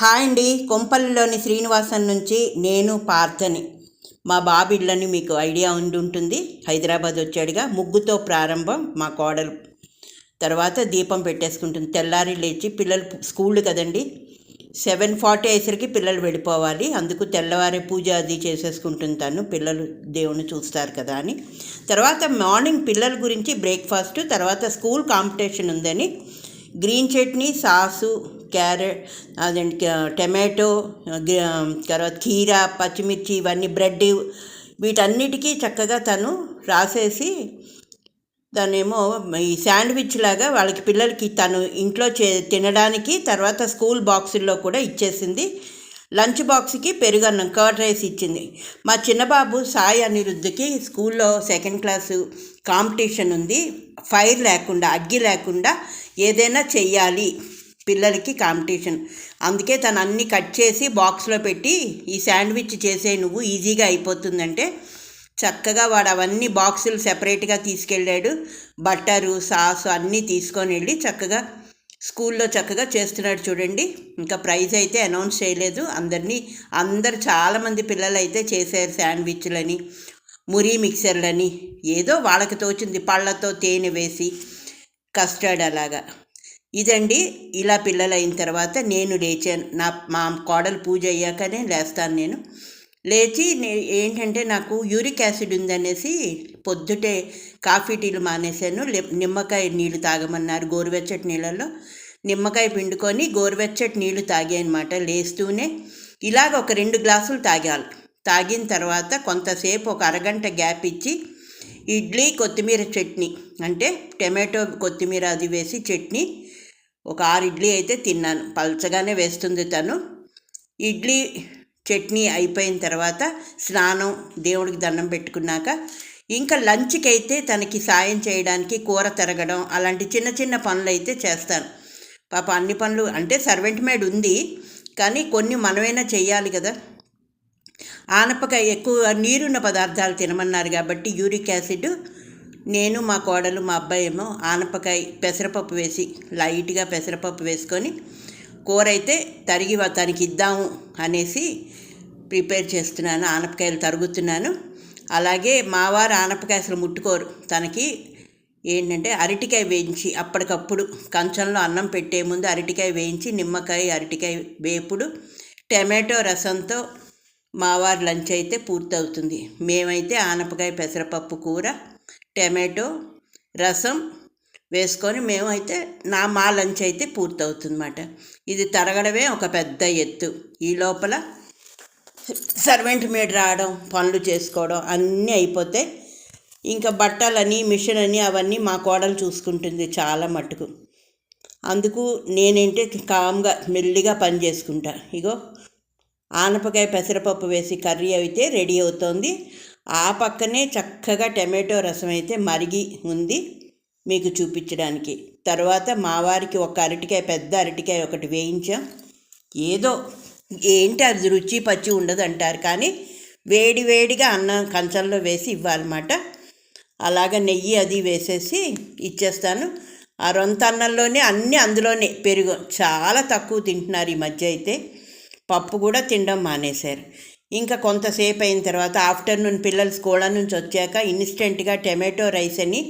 Hi అండి. కొంపల్లిలోని శ్రీనివాసన్ నుంచి నేను పార్థని. మా బాబిళ్ళని మీకు ఐడియా ఉండి ఉంటుంది హైదరాబాద్ వచ్చాడుగా. ముగ్గుతో ప్రారంభం మా కోడలు. తర్వాత దీపం పెట్టేసుకుంటుంది. తెల్లారి లేచి పిల్లలు స్కూల్ కదండి. సెవెన్ ఫార్టీ అయ్యేసరికి పిల్లలు వెళ్ళిపోవాలి. అందుకు తెల్లవారే పూజ అది చేసేసుకుంటుంది తను. పిల్లలు దేవుని చూస్తారు కదా అని. తర్వాత మార్నింగ్ పిల్లల గురించి బ్రేక్ఫాస్ట్ తర్వాత స్కూల్ కాంపిటీషన్ ఉందని గ్రీన్ చట్నీ సాసు క్యారెట్ అదేంటి టమాటో తర్వాత కీర పచ్చిమిర్చి ఇవన్నీ బ్రెడ్ వీటన్నిటికీ చక్కగా తను రాసేసి దానేమో ఈ శాండ్విచ్ లాగా వాళ్ళకి పిల్లలకి తను ఇంట్లో చే తినడానికి తర్వాత స్కూల్ బాక్సుల్లో కూడా ఇచ్చేసింది. లంచ్ బాక్స్కి పెరుగన్నం కర్డ్ రైస్ ఇచ్చింది. మా చిన్నబాబు సాయి అనిరుద్ధికి స్కూల్లో సెకండ్ క్లాసు కాంపిటీషన్ ఉంది. ఫైర్ లేకుండా అగ్గి లేకుండా ఏదైనా చెయ్యాలి పిల్లలకి కాంపిటీషన్. అందుకే తను అన్ని కట్ చేసి బాక్స్లో పెట్టి ఈ శాండ్విచ్ చేసే నువ్వు ఈజీగా అయిపోతుందంటే. చక్కగా వాడు అవన్నీ బాక్సులు సెపరేట్గా తీసుకెళ్ళాడు. బట్టరు సాసు అన్నీ తీసుకొని వెళ్ళి చక్కగా స్కూల్లో చక్కగా చేస్తున్నాడు చూడండి. ఇంకా ప్రైజ్ అయితే అనౌన్స్ చేయలేదు. అందరినీ అందరు చాలామంది పిల్లలు అయితే చేశారు శాండ్విచ్లని మురి మిక్సర్లని ఏదో వాళ్ళకి తోచింది పళ్ళతో తేనె వేసి కస్టర్డ్ అలాగా. ఇదండి ఇలా పిల్లలు అయిన తర్వాత నేను లేచాను. నా మా కోడలు పూజ అయ్యాకనే లేస్తాను నేను. లేచి నే- ఏంటంటే నాకు యూరిక్ యాసిడ్ ఉందనేసి పొద్దుటే కాఫీ టీలు మానేశాను. నిమ్మకాయ నీళ్ళు తాగమన్నారు గోరువెచ్చటి నీళ్ళల్లో. నిమ్మకాయ పిండుకొని గోరువెచ్చటి నీళ్ళు తాగాయనమాట లేస్తూనే. ఇలాగ ఒక రెండు గ్లాసులు తాగాలి. తాగిన తర్వాత కొంతసేపు ఒక అరగంట గ్యాప్ ఇచ్చి ఇడ్లీ కొత్తిమీర చట్నీ అంటే టమాటో కొత్తిమీర అది వేసి చట్నీ ఒక ఆరు ఇడ్లీ అయితే తిన్నాను. పల్చగానే వేస్తుంది తను. ఇడ్లీ చట్నీ అయిపోయిన తర్వాత స్నానం దేవుడికి దండం పెట్టుకున్నాక ఇంకా లంచ్కి అయితే తనకి సాయం చేయడానికి కూర తిరగడం అలాంటి చిన్న చిన్న పనులు అయితే చేస్తాను పాప అన్ని పనులు అంటే సర్వెంట్ మేడ్ ఉంది కానీ కొన్ని మనమైనా చేయాలి కదా. ఆనపకాయ ఎక్కువ నీరున్న పదార్థాలు తినమన్నారు కాబట్టి యూరిక్ యాసిడ్ నేను మా కోడలు మా అబ్బాయి ఏమో ఆనపకాయ పెసరపప్పు వేసి లైట్గా పెసరపప్పు వేసుకొని కూర అయితే తరిగి తనకి ఇద్దాము అనేసి ప్రిపేర్ చేస్తున్నాను ఆనపకాయలు తరుగుతున్నాను. అలాగే మావారు ఆనపకాయ అసలు ముట్టుకోరు. తనకి ఏంటంటే అరటికాయ వేయించి అప్పటికప్పుడు కంచంలో అన్నం పెట్టే ముందు అరటికాయ వేయించి నిమ్మకాయ అరటికాయ వేపుడు టమాటో రసంతో మావారి లంచ్ అయితే పూర్తవుతుంది. మేమైతే ఆనపకాయ పెసరపప్పు కూర టమాటో రసం వేసుకొని మేమైతే నా మా లంచ్ అయితే పూర్తవుతుందన్నమాట. ఇది తరగడమే ఒక పెద్ద ఎత్తు. ఈ లోపల సర్వెంట్ మేడ్ రావడం పనులు చేసుకోవడం అన్నీ అయిపోతే ఇంకా బట్టలని మిషన్ అని అవన్నీ మా కోడలు చూసుకుంటుంది చాలా మట్టుకు. అందుకు నేనేంటి కామ్గా మెల్లిగా పని చేసుకుంటా. ఇగో ఆనపకాయ పెసరపప్పు వేసి కర్రీ అయితే రెడీ అవుతోంది. ఆ పక్కనే చక్కగా టమాటో రసం అయితే మరిగి ఉంది మీకు చూపించడానికి. తర్వాత మా వారికి ఒక అరటికాయ పెద్ద అరటికాయ ఒకటి వేయించాం. ఏదో ఏంటి అది రుచి పచ్చి ఉండదు అంటారు. కానీ వేడి వేడిగా అన్నం కంచంలో వేసి ఇవ్వాలన్నమాట. అలాగ నెయ్యి అది వేసేసి ఇచ్చేస్తాను. ఆ రొంత అన్నంలోనే అన్నీ అందులోనే పెరుగు చాలా తక్కువ తింటున్నారు ఈ మధ్య అయితే. పప్పు కూడా తినడం మానేశారు. ఇంకా కొంతసేపు అయిన తర్వాత ఆఫ్టర్నూన్ పిల్లలు స్కూల్ నుంచి వచ్చాక ఇన్స్టెంట్గా టమాటో రైస్ అని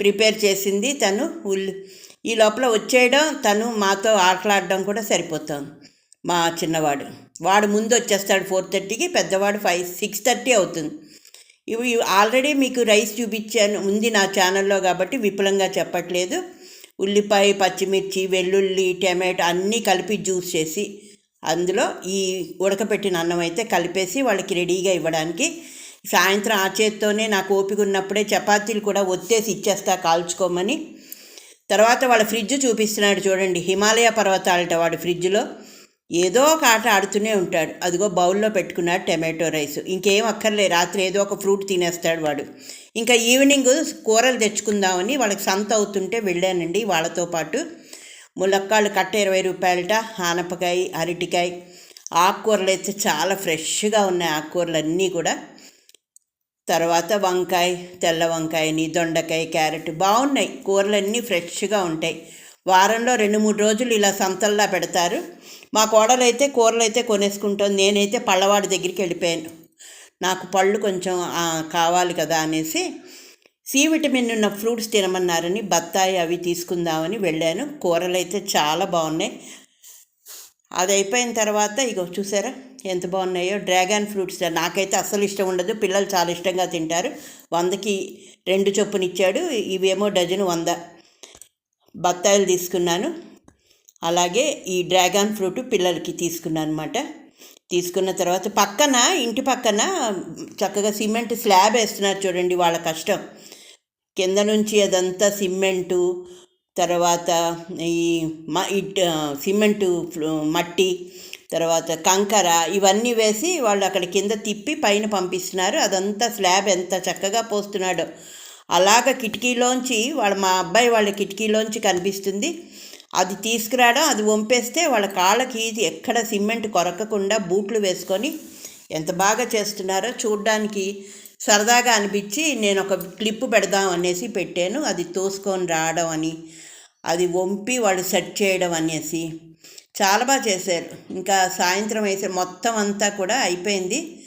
ప్రిపేర్ చేసింది తను. ఉల్లి ఈ లోపల వచ్చేయడం తను మాతో ఆటలాడడం కూడా సరిపోతుంది. మా చిన్నవాడు. వాడు ముందు వచ్చేస్తాడు ఫోర్ థర్టీకి పెద్దవాడు ఫైవ్ సిక్స్ థర్టీ అవుతుంది. ఇవి ఆల్రెడీ మీకు రైస్ చూపించాను ఉంది నా ఛానల్లో కాబట్టి విపులంగా చెప్పట్లేదు. ఉల్లిపాయ పచ్చిమిర్చి వెల్లుల్లి టమాటో అన్నీ కలిపి జ్యూస్ చేసి అందులో ఈ ఉడకపెట్టిన అన్నం అయితే కలిపేసి వాళ్ళకి రెడీగా ఇవ్వడానికి. సాయంత్రం ఆ చేత్తోనే నాకు ఓపిక ఉన్నప్పుడే చపాతీలు కూడా ఒత్తేసి ఇచ్చేస్తా కాల్చుకోమని. తర్వాత వాళ్ళ ఫ్రిడ్జ్ చూపిస్తున్నాడు చూడండి హిమాలయ పర్వతాలట వాడు ఫ్రిడ్జ్లో. ఏదో ఒక ఆట ఆడుతూనే ఉంటాడు. అదిగో బౌల్లో పెట్టుకున్నాడు టమాటో రైస్. ఇంకేం అక్కర్లే రాత్రి ఏదో ఒక ఫ్రూట్ తినేస్తాడు వాడు. ఇంకా ఈవినింగ్ కూరలు తెచ్చుకుందామని వాళ్ళకి సంత అవుతుంటే వెళ్ళానండి. వాళ్ళతో పాటు ములక్కాళ్ళు కట్ట ఇరవై రూపాయలట ఆనపకాయ అరటికాయ ఆకుకూరలు అయితే చాలా ఫ్రెష్గా ఉన్నాయి ఆకుకూరలు అన్నీ కూడా. తర్వాత వంకాయ తెల్ల వంకాయని దొండకాయ క్యారెట్ బాగున్నాయి. కూరలన్నీ ఫ్రెష్గా ఉంటాయి. వారంలో రెండు మూడు రోజులు ఇలా సంతల్లా పెడతారు. మా కోడలు అయితే కొనేసుకుంటాం నేనైతే పళ్ళవాడి దగ్గరికి వెళ్ళిపోయాను. నాకు పళ్ళు కొంచెం కావాలి కదా అనేసి సి విటమిన్ ఉన్న ఫ్రూట్స్ తినమన్నారని బత్తాయి అవి తీసుకుందామని వెళ్ళాను. కూరలైతే చాలా బాగున్నాయి. అది అయిపోయిన తర్వాత ఇగో చూసారా ఎంత బాగున్నాయో. డ్రాగన్ ఫ్రూట్స్ నాకైతే అస్సలు ఇష్టం ఉండదు. పిల్లలు చాలా ఇష్టంగా తింటారు. వందకి రెండు చొప్పున ఇచ్చాడు. ఇవేమో డజను వంద. బత్తాయిలు తీసుకున్నాను. అలాగే ఈ డ్రాగన్ ఫ్రూట్ పిల్లలకి తీసుకున్నాను అనమాట తీసుకున్న తర్వాత పక్కన ఇంటి పక్కన చక్కగా సిమెంట్ స్లాబ్ వేస్తున్నారు చూడండి వాళ్ళ కష్టం. కింద నుంచి అదంతా సిమెంటు తర్వాత ఈ మ సిమెంటు మట్టి తర్వాత కంకర ఇవన్నీ వేసి వాళ్ళు అక్కడ కింద తిప్పి పైన పంపిస్తున్నారు. అదంతా స్లాబ్ ఎంత చక్కగా పోస్తున్నాడో. అలాగ కిటికీలోంచి వాళ్ళ మా అబ్బాయి వాళ్ళ కిటికీలోంచి కనిపిస్తుంది. అది తీసుకురావడం అది వంపేస్తే వాళ్ళ కాళ్ళకి ఎక్కడ సిమెంట్ కొరకకుండా బూట్లు వేసుకొని ఎంత బాగా చేస్తున్నారో చూడ్డానికి సరదాగా అనిపించి నేను ఒక క్లిప్ పెడదాం అనేసి పెట్టాను. అది తోసుకొని రావడం అని అది వంపి వాళ్ళు సెట్ చేయడం అనేసి. చాలా బాగా చేశారు. ఇంకా సాయంత్రం వేసే మొత్తం అంతా కూడా అయిపోయింది.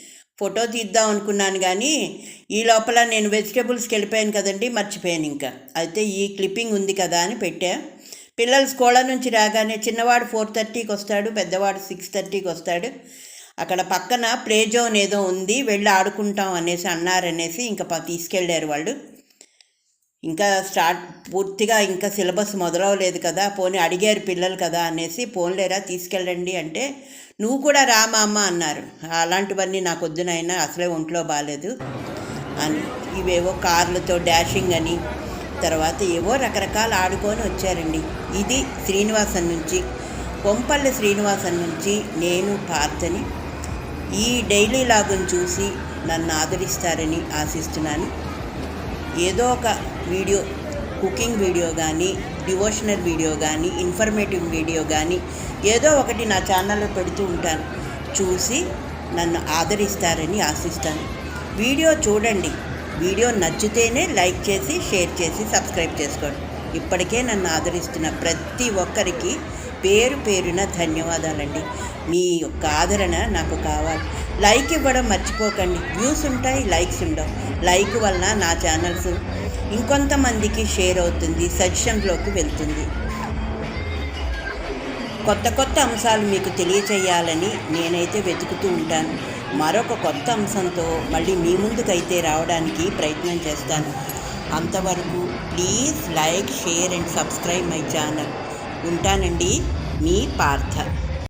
ఫోటో తీద్దాం అనుకున్నాను కానీ ఈ లోపల నేను వెజిటేబుల్స్కి వెళ్ళిపోయాను కదండి మర్చిపోయాను ఇంకా. అయితే ఈ క్లిప్పింగ్ ఉంది కదా అని పెట్టా. పిల్లలు స్కూళ్ళ నుంచి రాగానే చిన్నవాడు ఫోర్ థర్టీకి వస్తాడు పెద్దవాడు సిక్స్ థర్టీకి వస్తాడు. అక్కడ పక్కన ప్లే జోన్ ఏదో ఉంది వెళ్ళి ఆడుకుంటాం అనేసి అన్నారనేసి ఇంకా తీసుకెళ్ళారు వాళ్ళు. ఇంకా స్టార్ట్ పూర్తిగా ఇంకా సిలబస్ మొదలవలేదు కదా పోనీ అడిగారు పిల్లలు కదా అనేసి పోన్లేరా తీసుకెళ్ళండి అంటే నువ్వు కూడా రా అమ్మ అన్నారు. అలాంటివన్నీ నాకు వద్దునైనా అసలే ఒంట్లో బాగాలేదు అని. ఇవేవో కార్లతో డాషింగ్ అని. తర్వాత ఏవో రకరకాల ఆడుకొని వచ్చారండి. ఇది శ్రీనివాసన్ నుంచి కొంపల్లి శ్రీనివాసన్ నుంచి నేను పార్థని ఈ డైలీ లాగును చూసి నన్ను ఆదరిస్తారని ఆశిస్తున్నాను. ఏదో ఒక వీడియో కుకింగ్ వీడియో కానీ డివోషనల్ వీడియో కానీ ఇన్ఫర్మేటివ్ వీడియో కానీ ఏదో ఒకటి నా ఛానల్లో పెడుతూ ఉంటాను. చూసి నన్ను ఆదరిస్తారని ఆశిస్తాను. వీడియో చూడండి. వీడియో నచ్చితేనే లైక్ చేసి షేర్ చేసి సబ్స్క్రైబ్ చేసుకోండి. ఇప్పటికే నన్ను ఆదరిస్తున్న ప్రతి ఒక్కరికి పేరు పేరున ధన్యవాదాలండి. మీ యొక్క ఆదరణ నాకు కావాలి. లైక్ ఇవ్వడం మర్చిపోకండి. వ్యూస్ ఉంటాయి లైక్స్ ఉండవు. లైక్ వలన నా ఛానల్స్ ఇంకొంతమందికి షేర్ అవుతుంది సజెషన్లోకి వెళ్తుంది. కొత్త కొత్త అంశాలు మీకు తెలియచేయాలని నేనైతే వెతుకుతూ ఉంటాను. మరొక కొత్త అంశంతో మళ్ళీ మీ ముందుకైతే రావడానికి ప్రయత్నం చేస్తాను. అంతవరకు please like share and subscribe my channel. ఉంటానండి మీ పార్థ.